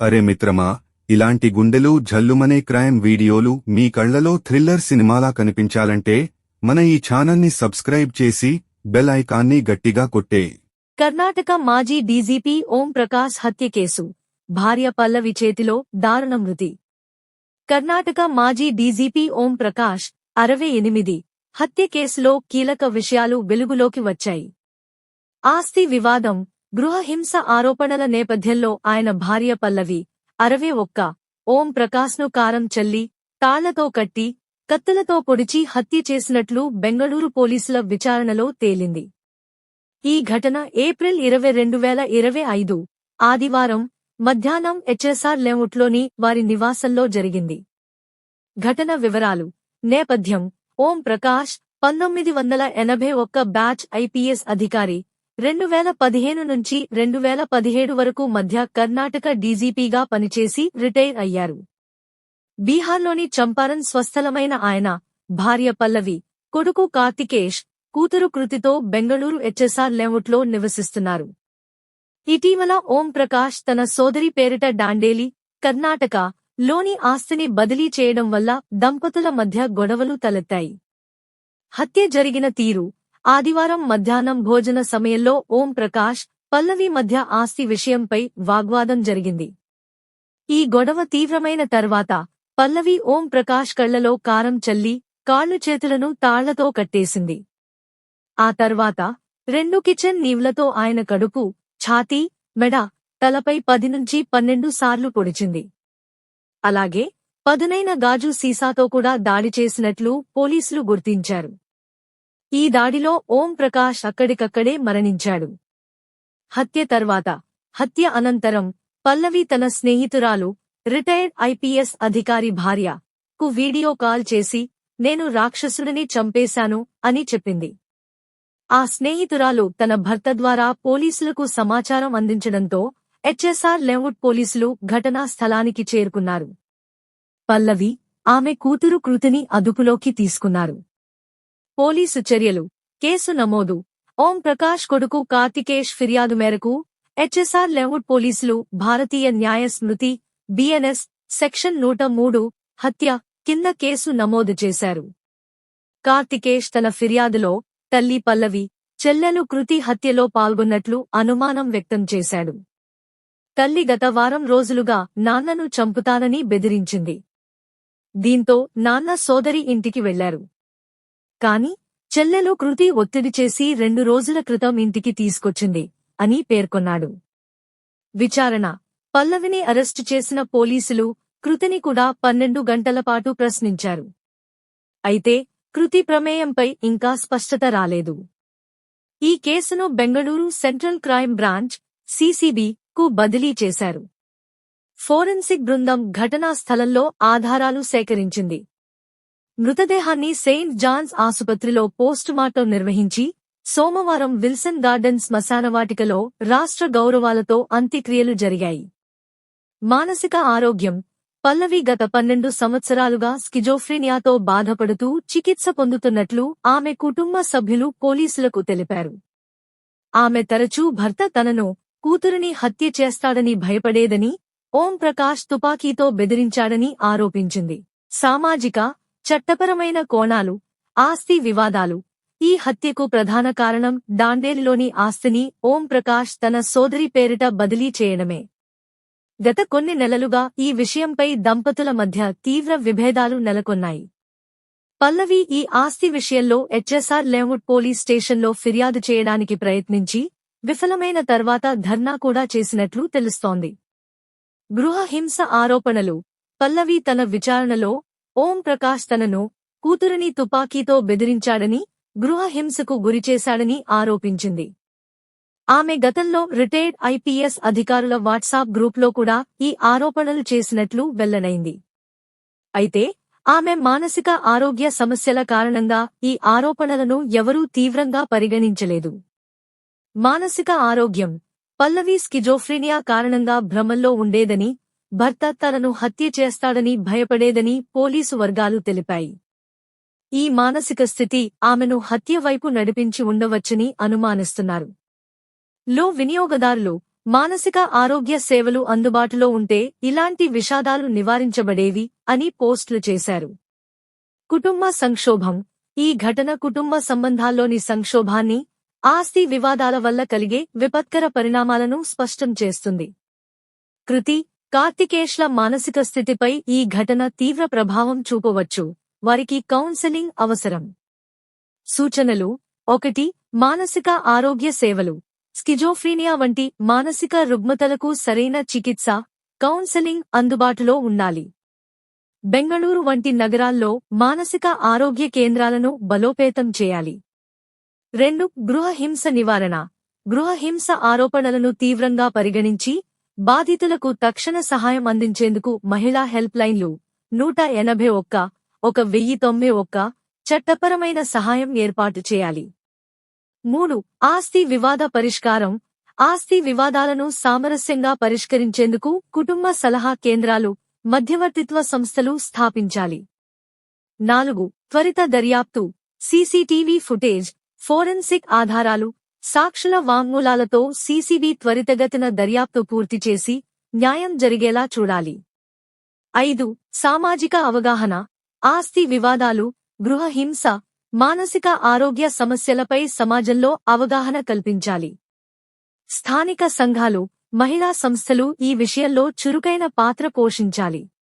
అరే మిత్రమా ఇలాంటి గుండెలు జల్లుమనే క్రైమ్ వీడియోలు మీ కళ్ళలో థ్రిల్లర్ సినిమాలా కనిపించాలంటే మన ఈ ఛానల్ని సబ్స్క్రైబ్ చేసి బెల్ ఐకాన్ని గట్టిగా కొట్టే. కర్ణాటక మాజీ డీజీపీ ఓం ప్రకాశ్ హత్య కేసు. భార్య పల్లవి చేతిలో దారుణ మృతి. కర్ణాటక మాజీ డీజీపీ ఓం ప్రకాష్ అరవై ఎనిమిది. హత్య కేసులో కీలక విషయాలు వెలుగులోకి వచ్చాయి. ఆస్తి వివాదం గృహహింస ఆరోపణల నేపథ్యంలో ఆయన భార్య పల్లవి అరవై ఒక్క ఓం ప్రకాశ్ను కారం చల్లి తాళ్ళతో కట్టి కత్తులతో పొడిచి హత్య చేసినట్లు బెంగళూరు పోలీసుల విచారణలో తేలింది. ఈ ఘటన ఏప్రిల్ ఇరవై రెండు వేల ఇరవై ఐదు ఆదివారం మధ్యాహ్నం హెచ్ఎస్ఆర్ లేఅవుట్లోని వారి నివాసంలో జరిగింది. ఘటన వివరాలు. నేపథ్యం. ఓం ప్రకాష్ పంతొమ్మిది వందల ఎనభై ఒక్క బ్యాచ్ ఐపీఎస్ అధికారి రెండు వేల పదిహేను నుంచి రెండు వేల పదిహేడు వరకు మధ్య కర్ణాటక డీజీపీగా పనిచేసి రిటైర్ అయ్యారు. బీహార్లోని చంపారన్ స్వస్థలమైన ఆయన భార్య పల్లవి కొడుకు కార్తికేష్ కూతురు కృతితో బెంగళూరు హెచ్ఎస్ఆర్ లేఅవుట్లో నివసిస్తున్నారు. ఇటీవల ఓం ప్రకాష్ తన సోదరి పేరిట డాండేలి కర్ణాటక లోని ఆస్తిని బదిలీ చేయడం వల్ల దంపతుల మధ్య గొడవలు తలెత్తాయి. హత్య జరిగిన తీరు ఆదివారం మధ్యాహ్నం భోజన సమయంలో ఓం ప్రకాష్ పల్లవి మధ్య ఆస్తి విషయంపై వాగ్వాదం జరిగింది. ఈ గొడవ తీవ్రమైన తర్వాత పల్లవి ఓం ప్రకాష్ కళ్ళలో కారం చల్లి కాళ్ళు చేతులను తాళ్ళతో కట్టేసింది. ఆ తర్వాత రెండు కిచెన్ నీవ్లతో ఆయన కడుపు ఛాతీ మెడ తలపై పది నుంచి పన్నెండు సార్లు పొడిచింది. అలాగే పదునైన గాజు సీసాతో కూడా దాడి చేసినట్లు పోలీసులు గుర్తించారు. ఈ దాడిలో ఓం ప్రకాష్ అక్కడికక్కడే మరణించాడు. హత్య తర్వాత హత్య అనంతరం పల్లవి తన స్నేహితురాలు రిటైర్డ్ ఐపీఎస్ అధికారి భార్య కు వీడియో కాల్ చేసి నేను రాక్షసుడిని చంపేశాను అని చెప్పింది. ఆ స్నేహితురాలు తన భర్త ద్వారా పోలీసులకు సమాచారం అందించడంతో హెచ్ఎస్ఆర్ లెవుడ్ పోలీసులు ఘటనా స్థలానికి చేరుకున్నారు. పల్లవి ఆమె కూతురు కృతిని అదుపులోకి తీసుకున్నారు. పోలీసు చర్యలు. కేసు నమోదు. ఓం ప్రకాష్ కొడుకు కార్తికేష్ ఫిర్యాదు మేరకు హెచ్ఎస్ఆర్ లెవుడ్ పోలీసులు భారతీయ న్యాయ స్మృతి బిఎన్ఎస్ సెక్షన్ నూట మూడు హత్య కింద కేసు నమోదు చేశారు. కార్తికేష్ తన ఫిర్యాదులో తల్లి పల్లవి చెల్లెలు కృతి హత్యలో పాల్గొన్నట్లు అనుమానం వ్యక్తం చేశాడు. తల్లి గత వారం రోజులుగా నాన్నను చంపుతానని బెదిరించింది. దీంతో నాన్న సోదరి ఇంటికి వెళ్ళారు. కాని చెల్లెలు కృతి ఒత్తిడి చేసి రెండు రోజుల క్రితం ఇంటికి తీసుకొచ్చింది అని పేర్కొన్నాడు. విచారణ. పల్లవిని అరెస్టు చేసిన పోలీసులు కృతిని కూడా పన్నెండు గంటల పాటు ప్రశ్నించారు. అయితే కృతి ప్రమేయంపై ఇంకా స్పష్టత రాలేదు. ఈ కేసును Bengaluru central crime branch CCB కు బదిలీ చేశారు. ఫోరెన్సిక్ బృందం ఘటనా స్థలంలో ఆధారాలు సేకరించింది. మృతదేహాన్ని సెయింట్ జాన్స్ ఆసుపత్రిలో పోస్టుమార్టం నిర్వహించి సోమవారం విల్సన్ గార్డెన్స్ శ్మశానవాటికలో రాష్ట్ర గౌరవాలతో అంత్యక్రియలు జరిగాయి. మానసిక ఆరోగ్యం పల్లవి గత పన్నెండు సంవత్సరాలుగా స్కిజోఫ్రీనియాతో బాధపడుతూ చికిత్స పొందుతున్నట్లు ఆమె కుటుంబ సభ్యులు పోలీసులకు తెలిపారు. ఆమె తరచూ భర్త తనను కూతురిని హత్య చేస్తాడని భయపడేదని ఓం ప్రకాష్ తుపాకీతో బెదిరించాడని ఆరోపించింది. సామాజిక చట్టపరమైన కోణాలు ఆస్తి వివాదాలు. ఈ హత్యకు ప్రధాన కారణం డాండేలిలోని ఆస్తిని ఓం ప్రకాష్ తన సోదరి పేరిట బదిలీ చేయడమే. గత కొన్ని నెలలుగా ఈ విషయంపై దంపతుల మధ్య తీవ్ర విభేదాలు నెలకొన్నాయి. పల్లవి ఈ ఆస్తి విషయంలో హెచ్ఎస్ఆర్ లేవుడ్ పోలీస్ స్టేషన్లో ఫిర్యాదు చేయడానికి ప్రయత్నించి విఫలమైన తర్వాత ధర్నా కూడా చేసినట్లు తెలుస్తోంది. గృహ హింస ఆరోపణలు. పల్లవి తన విచారణలో ఓం ప్రకాష్ తనను కూతురిని తుపాకీతో బెదిరించాడని గృహ హింసకు గురిచేశాడని ఆరోపించింది. ఆమె గతంలో రిటైర్డ్ ఐపీఎస్ అధికారుల వాట్సాప్ గ్రూప్లో కూడా ఈ ఆరోపణలు చేసినట్లు వెల్లడైంది. అయితే ఆమె మానసిక ఆరోగ్య సమస్యల కారణంగా ఈ ఆరోపణలను ఎవరూ తీవ్రంగా పరిగణించలేదు. మానసిక ఆరోగ్యం పల్లవి స్కిజోఫ్రీనియా కారణంగా భ్రమంలో ఉండేదని భర్త తనను హత్య చేస్తాడని భయపడేదని పోలీసు వర్గాలు తెలిపాయి. ఈ మానసిక స్థితి ఆమెను హత్య వైపు నడిపించి ఉండవచ్చని అనుమానిస్తున్నారు. లో వినియోగదారులు మానసిక ఆరోగ్య సేవలు అందుబాటులో ఉంటే ఇలాంటి విషాదాలు నివారించబడేవి అని పోస్టులు చేశారు. కుటుంబ సంక్షోభం. ఈ ఘటన కుటుంబ సంబంధాల్లోని సంక్షోభాన్ని ఆస్తి వివాదాల వల్ల కలిగే విపత్కర పరిణామాలను స్పష్టం చేస్తుంది. కృతి కార్తికేష్ల మానసిక స్థితిపై ఈ ఘటన తీవ్ర ప్రభావం చూపవచ్చు. వారికి కౌన్సెలింగ్ అవసరం. సూచనలు. ఒకటి. మానసిక ఆరోగ్య సేవలు. స్కిజోఫ్రీనియా వంటి మానసిక రుగ్మతలకు సరైన చికిత్స కౌన్సెలింగ్ అందుబాటులో ఉండాలి. బెంగళూరు వంటి నగరాల్లో మానసిక ఆరోగ్య కేంద్రాలను బలోపేతం చేయాలి. రెండు. గృహ హింస నివారణ. గృహ హింస ఆరోపణలను తీవ్రంగా పరిగణించి బాధితులకు తక్షణ సహాయం అందించేందుకు మహిళా హెల్ప్ లైన్లు నూట ఎనభై ఒక్క ఒక వెయ్యి తొంభై ఒక్క చట్టపరమైన సహాయం ఏర్పాటు చేయాలి. మూడు ఆస్తి వివాద పరిష్కారం ఆస్తి వివాదాలను సామరస్యంగా పరిష్కరించేందుకు కుటుంబ సలహా కేంద్రాలు మధ్యవర్తిత్వ సంస్థలు స్థాపించాలి. నాలుగు త్వరిత దర్యాప్తు సీసీటీవీ ఫుటేజ్ ఫోరెన్సిక్ ఆధారాలు సాక్షుల వాంగ్మూలాలతో సీసీబీ త్వరితగతిన దర్యాప్తు పూర్తి చేసి న్యాయం జరిగేలా చూడాలి. ఐదు. సామాజిక అవగాహన. ఆస్తి వివాదాలు గృహ హింస మానసిక ఆరోగ్య సమస్యలపై సమాజంలో అవగాహన కల్పించాలి. స్థానిక సంఘాలు మహిళా సంస్థలు ఈ విషయంలో చురుకైన పాత్ర పోషించాలి.